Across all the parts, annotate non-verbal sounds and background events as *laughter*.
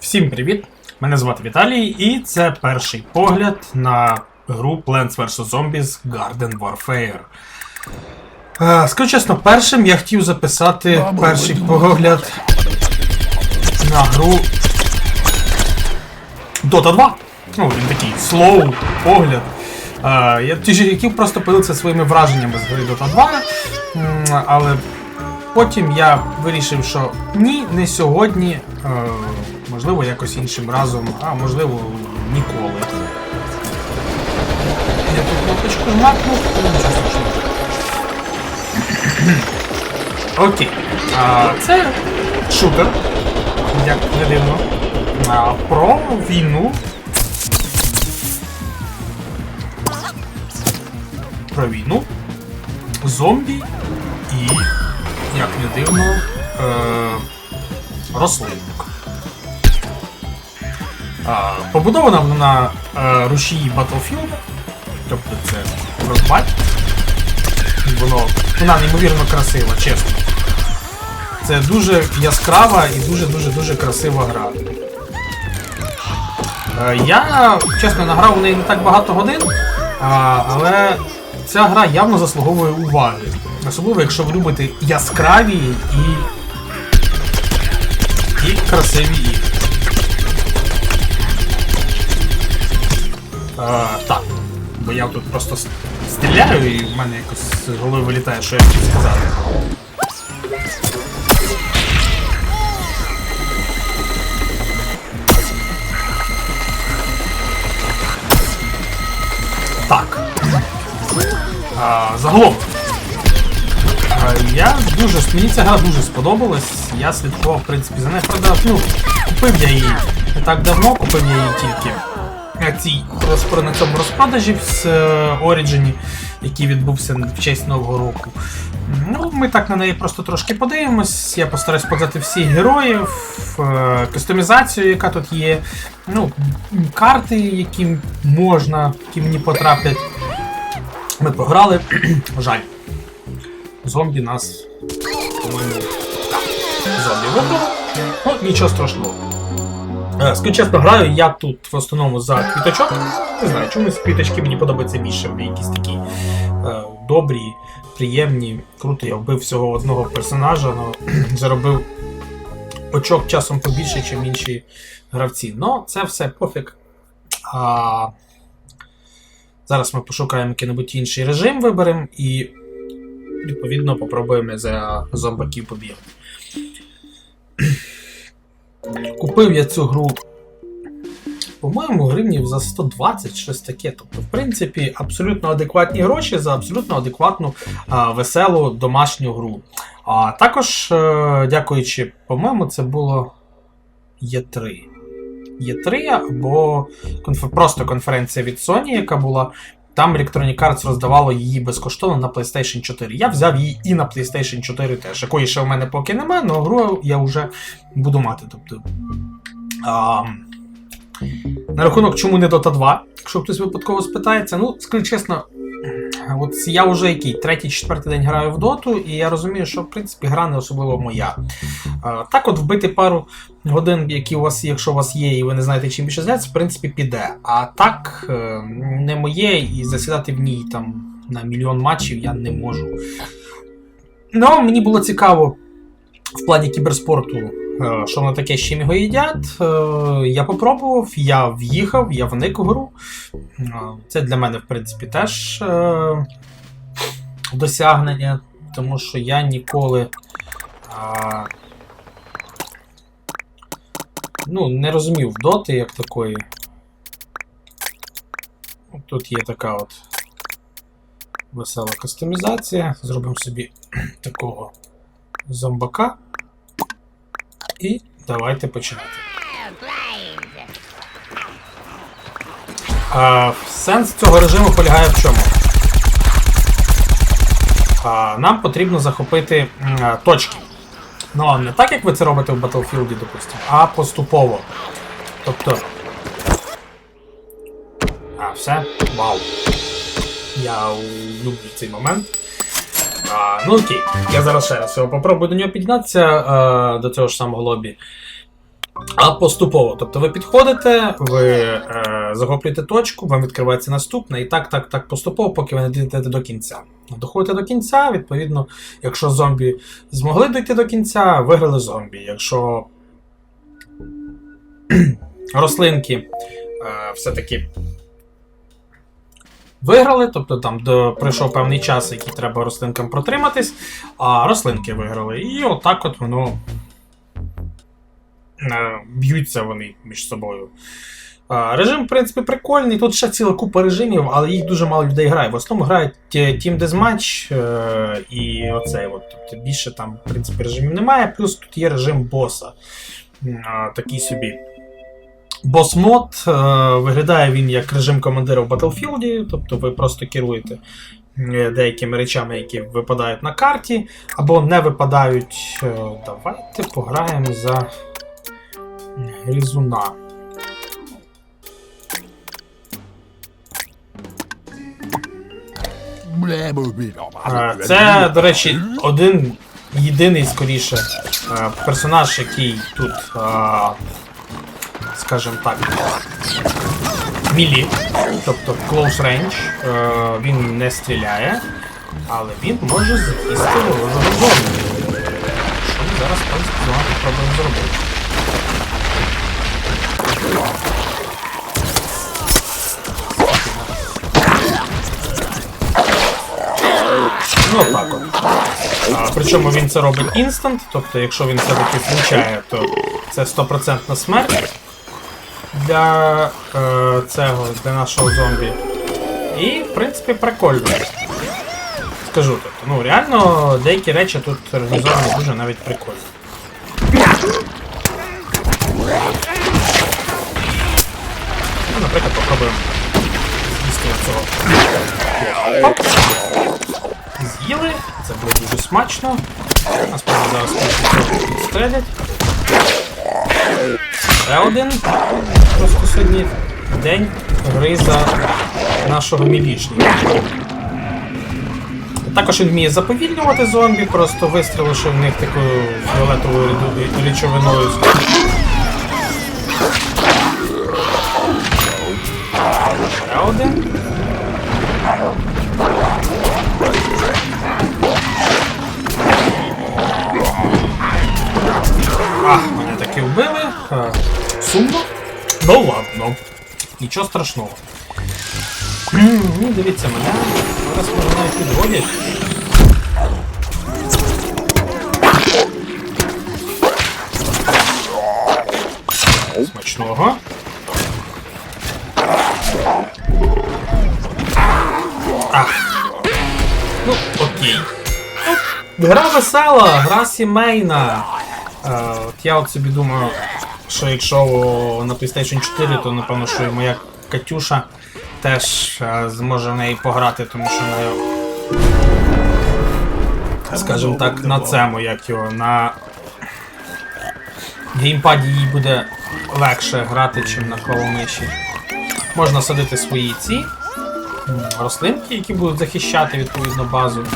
Всім привіт! Мене звати Віталій, і це перший погляд на гру Plants vs. Zombies Garden Warfare. Е, Скажу чесно, першим я хотів записати перший погляд на гру Dota 2. Ну, він такий слоу погляд. Е, Я тоді хотів просто поділитися своїми враженнями з гри Dota 2, м, але Потім я вирішив, що ні, не сьогодні, е, можливо, якось іншим разом, а можливо, ніколи. Я тут кнопочку жмакнув, але нічого страшного. Окей. Це шутер, як не дивно. Про війну. Про війну. Зомбі і як не дивно, е- рослинник. Побудована вона на е- рушії Battlefield, тобто це Frostbite. Воно, вона неймовірно красива, чесно. Це дуже яскрава і дуже-дуже-дуже красива гра. Е, Я, чесно, награв у неї не так багато годин, але ця гра явно заслуговує уваги. Особливо, якщо ви любите яскраві і. і красиві ігри. А, так. Бо я тут просто стріляю і в мене якось з голови вилітає, що я хотів сказати. Загалом. Я дуже мені ця гра дуже сподобалась. Я слідкував, в принципі, за нею. Правда, ну, купив я її не так давно, купив я її тільки на цій на цьому розпродажі з е, Origin, який відбувся в честь Нового року. Ну, ми так на неї просто трошки подивимось. Я постараюсь показати всіх героїв, е, кастомізацію, яка тут є. Ну, карти, які можна, які мені потраплять. Ми програли. *clears throat* Жаль. Зомбі нас. По-моєму. Зомбі вибрали. Ну, нічого страшного. Е, Скажу чесно, граю я тут в основному за квіточок. Не знаю, чомусь квіточки мені подобаються більше. Вони якісь такі е, добрі, приємні. Круто, я вбив всього одного персонажа, але *clears throat* заробив очок часом побільше, ніж інші гравці. Ну, це все пофіг. А, зараз ми пошукаємо який-небудь інший режим, виберемо і відповідно попробуємо за зомбаків побігати. Купив я цю гру, по-моєму, гривнів за 120, щось таке. Тобто, в принципі, абсолютно адекватні гроші за абсолютно адекватну а, веселу домашню гру. А також, е, дякуючи, по-моєму, це було Є3. Є3 або конф... просто конференція від Sony, яка була. Там Electronic Arts роздавало її безкоштовно на PlayStation 4. Я взяв її і на PlayStation 4 теж. Якої ще в мене поки немає, але гру я вже буду мати. Тобто, а, на рахунок, чому не Dota 2, якщо хтось випадково спитається, ну, скажу чесно, от я вже який третій, четвертий день граю в доту, і я розумію, що в принципі гра не особливо моя. Так, от вбити пару годин, які у вас, якщо у вас є, і ви не знаєте, чим більше зайнятися, в принципі, піде. А так, е, не моє, і засідати в ній там на мільйон матчів я не можу. Ну, мені було цікаво в плані кіберспорту, що воно таке, з чим його їдять. Е, Я попробував, я в'їхав, я вник у гру. Е, Це для мене, в принципі, теж е, досягнення, тому що я ніколи. Ну, не розумів доти як такої. Тут є така от весела кастомізація. Зробимо собі *clears throat* такого зомбака. І давайте починати. А, сенс цього режиму полягає в чому? А, нам потрібно захопити а, точки. Ну, не так, як ви це робите в Battlefield, допустимо, а поступово. Тобто. А, все? Вау. Я люблю цей момент. А, ну окей, я зараз ще раз його попробую до нього піднятися а, до цього ж самого лобі. А поступово. Тобто ви підходите, ви е, захоплюєте точку, вам відкривається наступна, і так, так, так поступово, поки ви не дійдете до кінця. Доходите до кінця, відповідно, якщо зомбі змогли дійти до кінця, виграли зомбі. Якщо *clears throat* рослинки е, все-таки виграли, тобто там до, пройшов певний час, який треба рослинкам протриматись, а рослинки виграли. І отак от воно е, б'ються вони між собою. А, Режим, в принципі, прикольний. Тут ще ціла купа режимів, але їх дуже мало людей грає. В основному грають е, Team Deathmatch е, і оцей. От. Тобто більше там, в принципі, режимів немає. Плюс тут є режим боса. Такий собі. Бос-мод. е, Виглядає він як режим командира в Battlefield, тобто ви просто керуєте е, деякими речами, які випадають на карті, або не випадають. Е, Давайте пограємо за гризуна. Е, Це, до речі, один єдиний скоріше персонаж, який тут, скажімо так, мілі, тобто close range, е, він не стріляє, але він може з'їсти ворожого зомбі. Що ми зараз попробуємо зробити. Ну, так от. А, причому він це робить інстант, тобто, якщо він все-таки влучає, то це 100% смерть для е, цього, для нашого зомбі. І, в принципі, прикольно. Скажу тобто, ну реально деякі речі тут організовані дуже навіть прикольно. Ну, наприклад, попробуємо з'їсти цього. З'їли, це було дуже смачно. Насправді зараз підстрелять. Ще один. Просто сьогодні день гри за нашого мілішника. Також він вміє заповільнювати зомбі, просто вистріливши в них такою фіолетовою речовиною. Ще один. Таки вбили. Е, Сумно. Ну ладно. Нічого страшного. Ну, дивіться, мене зараз може навіть підводять. Смачного. А. Ну, окей. Гра весела, гра сімейна. Е, от я от собі думаю, що якщо на PlayStation 4, то напевно, що і моя Катюша теж е, зможе в неї пограти, тому що на скажімо так, на цьому, як його, на геймпаді їй буде легше грати, чим на клавомиші. Можна садити свої ці рослинки, які будуть захищати відповідно базу.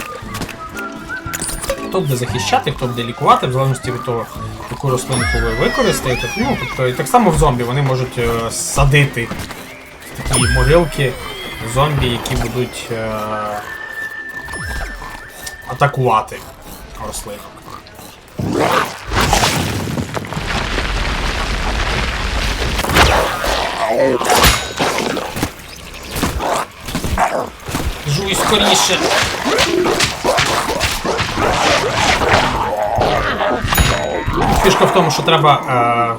Хто буде захищати, хто буде лікувати, в залежності від того, яку рослинку ви використаєте. Ну, тобто, і так само в зомбі вони можуть е, садити в такі могилки зомбі, які будуть е, атакувати рослинок. Жуй скоріше. Фішка в тому, що треба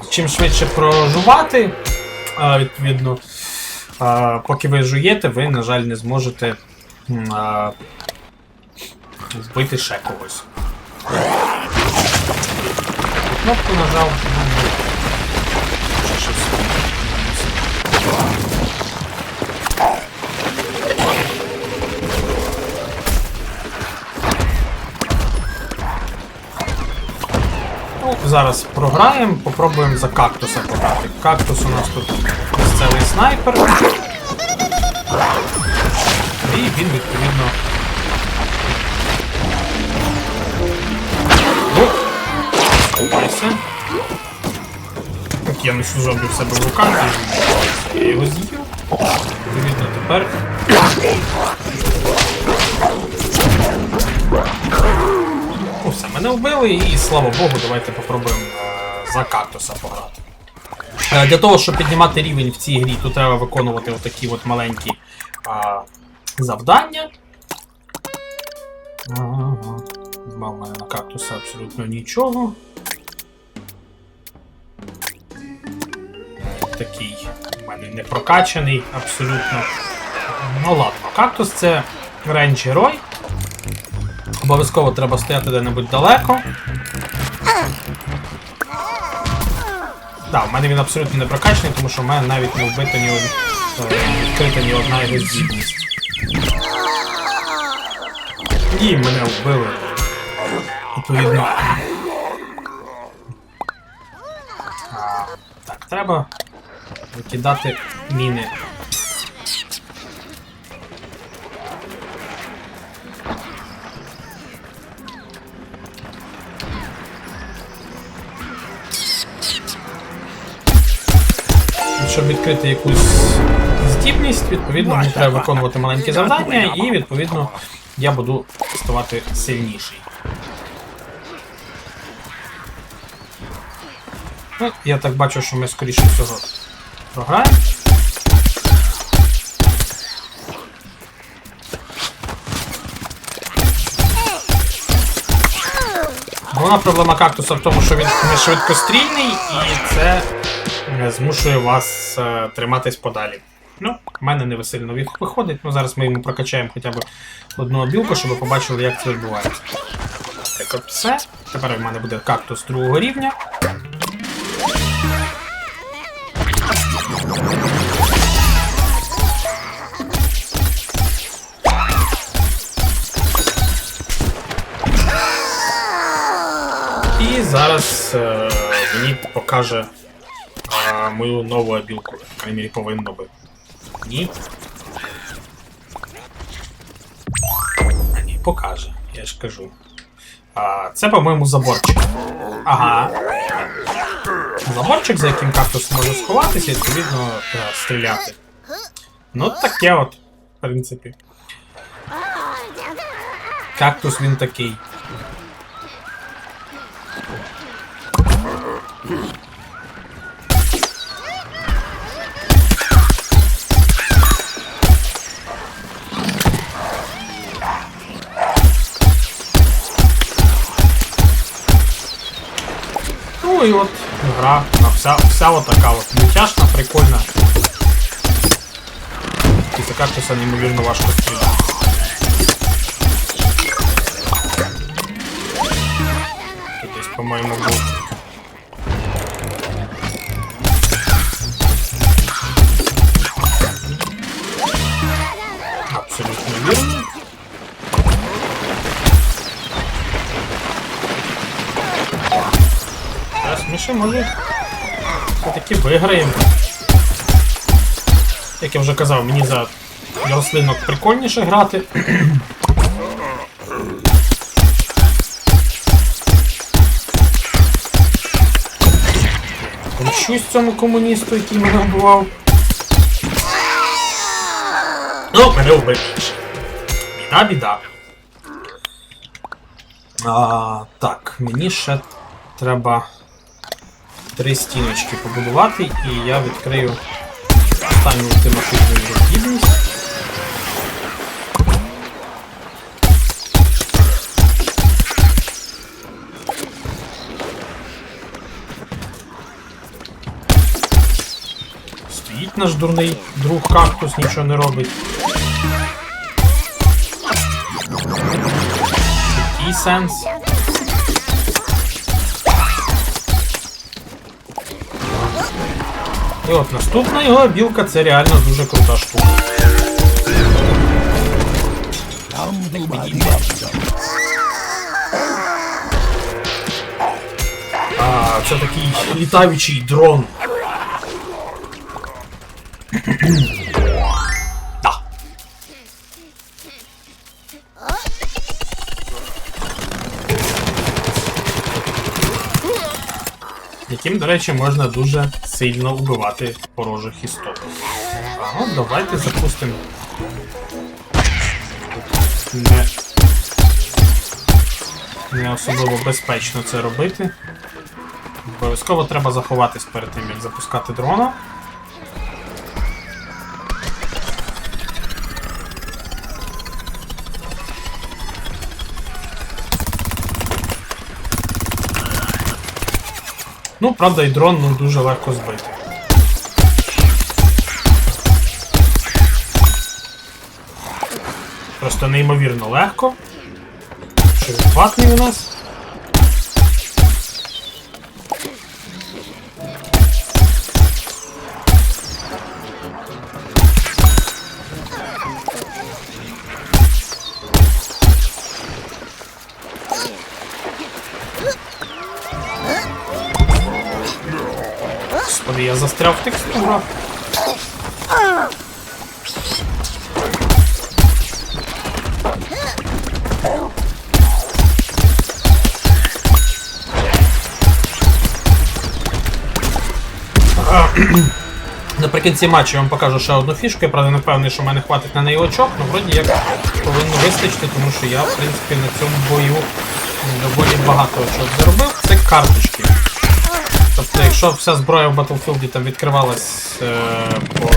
е, чим швидше прожувати, е, відповідно, е, поки ви жуєте, ви, на жаль, не зможете е, збити ще когось. Кнопку нажав. Зараз програємо, попробуємо за кактуса пограти. Кактус у нас тут місцевий снайпер. І він відповідно. Так я не зроблю в себе в руках, я його з'їв. Відповідно, тепер. Мене вбили і слава Богу, давайте попробуємо е, за кактуса пограти. Е, Для того, щоб піднімати рівень в цій грі, тут треба виконувати отакі от маленькі а, завдання. Ага. Нема в мене на кактуса абсолютно нічого. Такий в мене не прокачаний абсолютно. Ну ладно, кактус це рейндж герой. Обов'язково треба стояти де-небудь далеко. Так, в мене він абсолютно не прокачаний, тому що в мене навіть не вбита ні е, відкрита ні одна його здібність. І мене вбили. Відповідно. Так, треба викидати міни. Щоб відкрити якусь здібність, відповідно, мені треба виконувати маленькі завдання, і відповідно я буду ставати сильніший. Ну, я так бачу, що ми скоріше всього програємо. Головна проблема кактуса в тому, що він не швидкострільний, і це змушує вас е, триматись подалі. Ну, в мене не від- виходить, ну зараз ми йому прокачаємо хоча б одну білку, щоб ви побачили, як це відбувається. Так, от все. Тепер в мене буде кактус другого рівня. І зараз е, мені покаже мою нову обілку. По повинно би. Ні. А, ні, покаже, я ж кажу. А, це, по-моєму, заборчик. Ага. Заборчик, за яким кактус може сховатися і відповідно е, стріляти. Ну, таке от, в принципі. Кактус він такий. Ну і от гра, на вся, вся отака така от мультяшна, прикольна. Після кактуса неймовірно важко стріляти. Може все-таки виграємо. Як я вже казав, мені за рослинок прикольніше грати. Помщусь цьому комуністу, який мене вбивав. Ну, мене вбив. Біда, біда. А, так, мені ще треба три стіночки побудувати, і я відкрию останню ультимативну здібність. Стоїть наш дурний друг кактус, нічого не робить. Який сенс? І от наступна його білка це реально дуже крута штука. А, А, це такий літаючий дрон. Яким, до речі, можна дуже сильно вбивати ворожих істот. А, от давайте запустимо. Не, не особливо безпечно це робити. Обов'язково треба заховатись перед тим, як запускати дрона. Ну, правда, і дрон ну, дуже легко збити. Просто неймовірно легко. Що він ватний у нас. Застряв в текстурах. Наприкінці матчу я вам покажу ще одну фішку, я правда не впевнений, що в мене хватить на неї очок, але вроді як повинно вистачити, тому що я, в принципі, на цьому бою доволі багато очок заробив. Це карточки. Тобто, якщо вся зброя в Battlefield там відкривалась е, по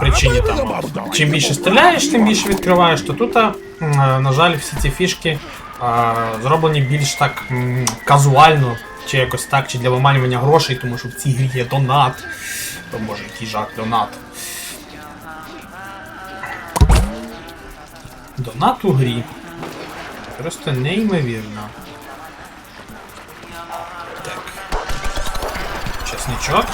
причині там, чим більше стріляєш, тим більше відкриваєш, то тут, е, на жаль, всі ці фішки е, зроблені більш так казуально, чи якось так, чи для виманювання грошей, тому що в цій грі є донат. То боже, який жах, донат. Донат у грі. Просто неймовірно. Чесничок.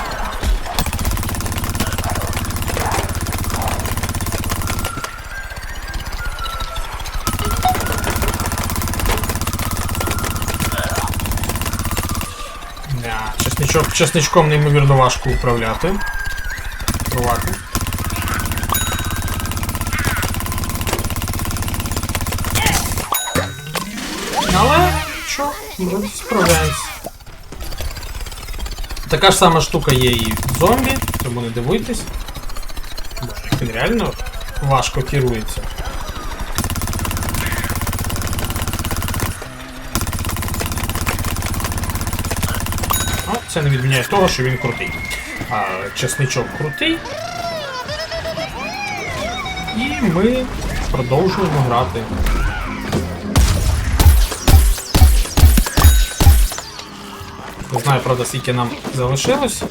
Да, чесничок, чесничком неймовірно важко управляти. Керувати. Але що, вроді справляємось. Така ж сама штука є і в зомбі, тому не дивуйтесь. Боже, він реально важко керується. Ну, це не відміняє того, що він крутий. А чесничок крутий. І ми продовжуємо грати. Не знаю, правда, скільки нам залишилось.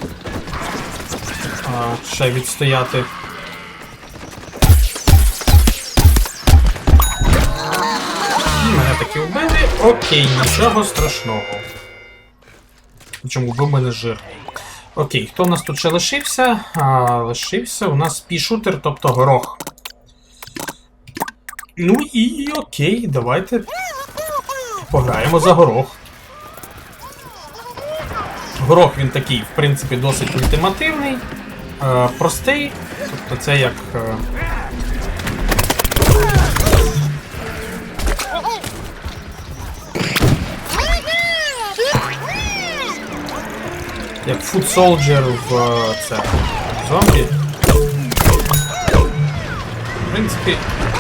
Ще відстояти. І мене таки вбили. Окей, нічого страшного. Чому вбив мене жирний. Окей, хто у нас тут ще лишився? А, лишився у нас пішутер, тобто горох. Ну і окей, давайте пограємо за горох. Горох він такий, в принципі, досить ультимативний, е, простий. Тобто це як. Е, як Food Soldier в е, це зомбі. В принципі,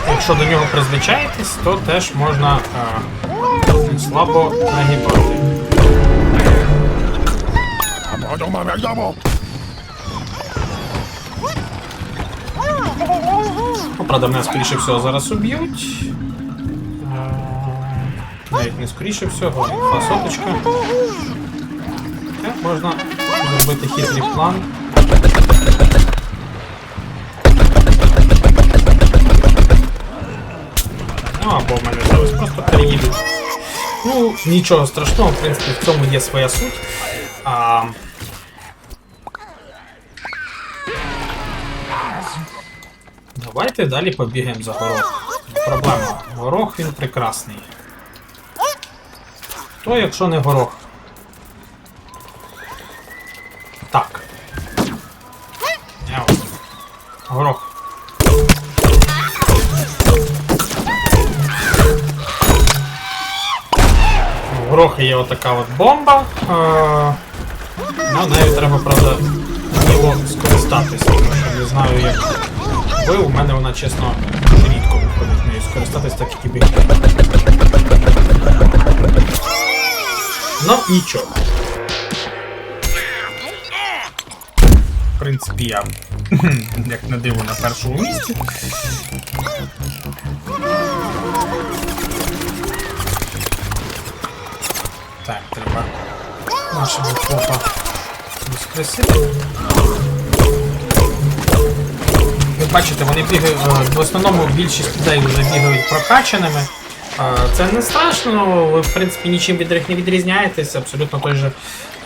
якщо до нього призвичаєтесь, то теж можна е, слабо нагибати. Ну, правда, мене скоріше всього зараз уб'ють. Е, Навіть не скоріше всього, фасоточка. Так, можна зробити хитрий план. Ну, або в мене зараз просто переїдуть. Ну, нічого страшного, в принципі, в цьому є своя суть. А... Давайте далі побігаємо за горох. Проблема. Горох він прекрасний. Хто якщо не горох. Так. Я ось. Горох. Є отака от бомба. Ну, нею треба, правда, його скористатися, тому що не знаю як ви. У мене вона, чесно, рідко виходить нею скористатись, так і бігти. Ну, нічого. В принципі, я, *clears throat* як на диво, на першому місці. Так, треба нашого хлопа воскресити. Ви бачите, вони бігають. е, В основному більшість людей вже бігають прокачаними. Е, Це не страшно, ви в принципі нічим від них не відрізняєтесь, абсолютно той же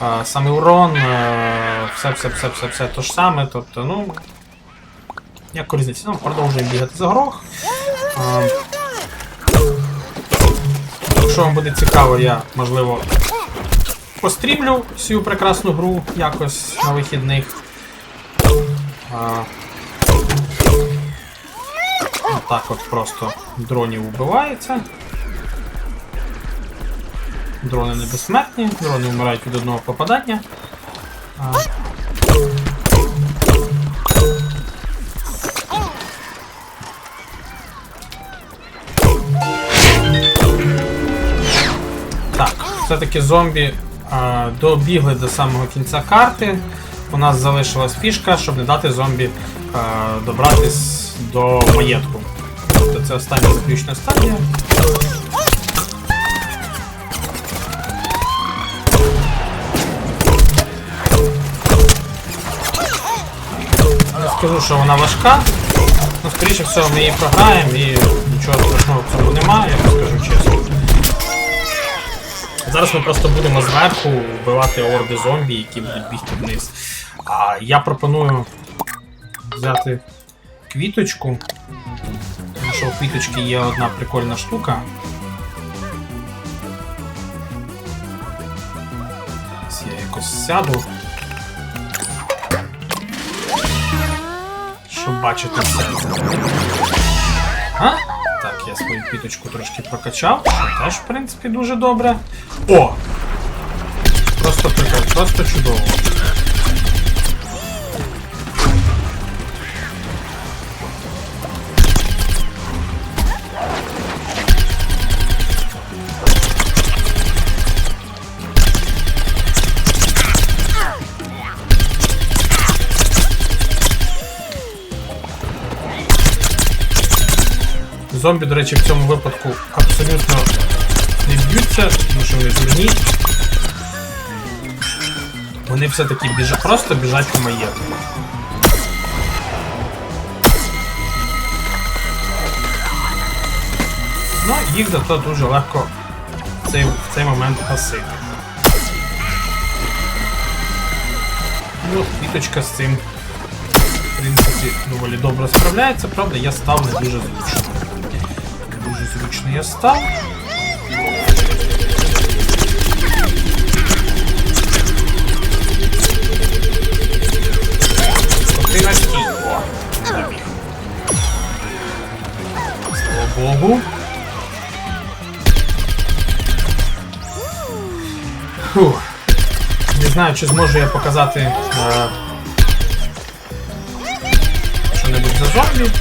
е, самий урон, е, все, все, все, все, все то ж саме. Тобто, ну. Яку різницю? Ну, продовжуємо бігати за горох. Якщо вам буде цікаво, я можливо пострімлю цю прекрасну гру якось на вихідних. А, так от просто дронів вбивається. Дрони не безсмертні, дрони вмирають від одного попадання. А, Так, все-таки зомбі а, добігли до самого кінця карти. У нас залишилась фішка, щоб не дати зомбі а, добратись до маєтку. Це остання заключна стадія. Скажу, що вона важка. Ну, скоріше всього, ми її програємо і нічого страшного в цьому немає, я вам скажу чесно. Зараз ми просто будемо зверху вбивати орди зомбі, які будуть бігти вниз. А я пропоную взяти квіточку. Що у квіточки є одна прикольна штука. Зараз я якось сяду. Щоб бачити все. А? Так, я свою квіточку трошки прокачав, що теж, в принципі, дуже добре. О! Просто прикольно, просто чудово. Зомбі, до речі, в цьому випадку абсолютно не б'ються, тому що вони дурні. Вони все-таки біжать, просто біжать по маєтку. Ну, їх зато дуже легко в цей, в цей момент гасити. Ну, квіточка з цим, в принципі, доволі добре справляється, правда, я став не дуже зручно. Зручно я став. Коти на стій. Слава Богу. Фух. Не знаю, чи зможу я показати е, що-небудь за зомбі.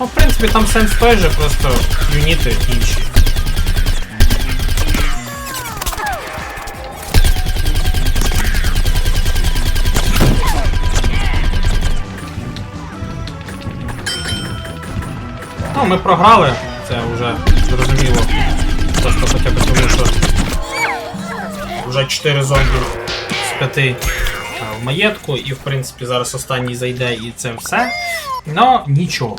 Ну, в принципі, там сенс той же, просто юніти інші. Ну, ми програли, це вже зрозуміло. Просто хоча б тому, що вже 4 зомбі з 5 в маєтку, і в принципі зараз останній зайде і це все. Ну, нічого.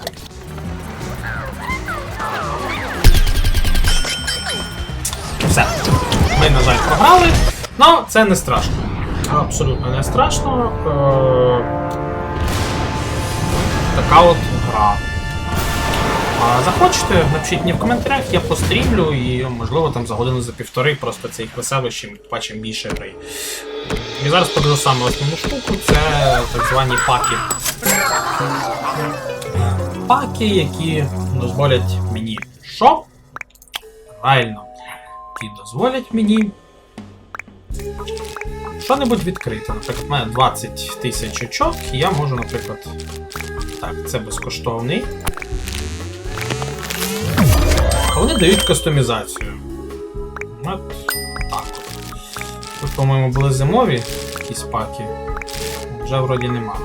Програли. Ну, це не страшно. Абсолютно не страшно. Е, Така от гра. А захочете, напишіть мені в коментарях, я пострімлю і можливо там за годину за півтори просто це їх веселище, ми побачимо більше гри. І зараз покажу саме основну штуку, це так звані паки. Паки, які дозволять мені що? Правильно. Які дозволять мені що-небудь відкрити. Наприклад, в мене 20 тисяч очок, і я можу, наприклад. Так, це безкоштовний. А вони дають кастомізацію. От так. Тут, по-моєму, були зимові якісь паки. Вже вроді нема.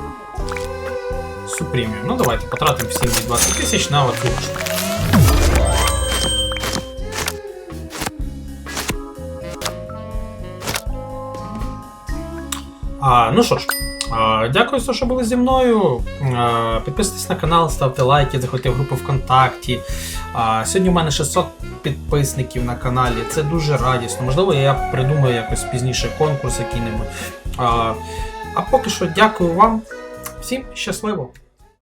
Супріміум. Ну давайте потратимо всі ці 20 тисяч на оцю Ну що ж, дякую, що були зі мною. Підписуйтесь на канал, ставте лайки, заходьте в групу ВКонтакті. Сьогодні у мене 600 підписників на каналі. Це дуже радісно. Можливо, я придумаю якось пізніше конкурс який-небудь. А поки що дякую вам. Всім щасливо!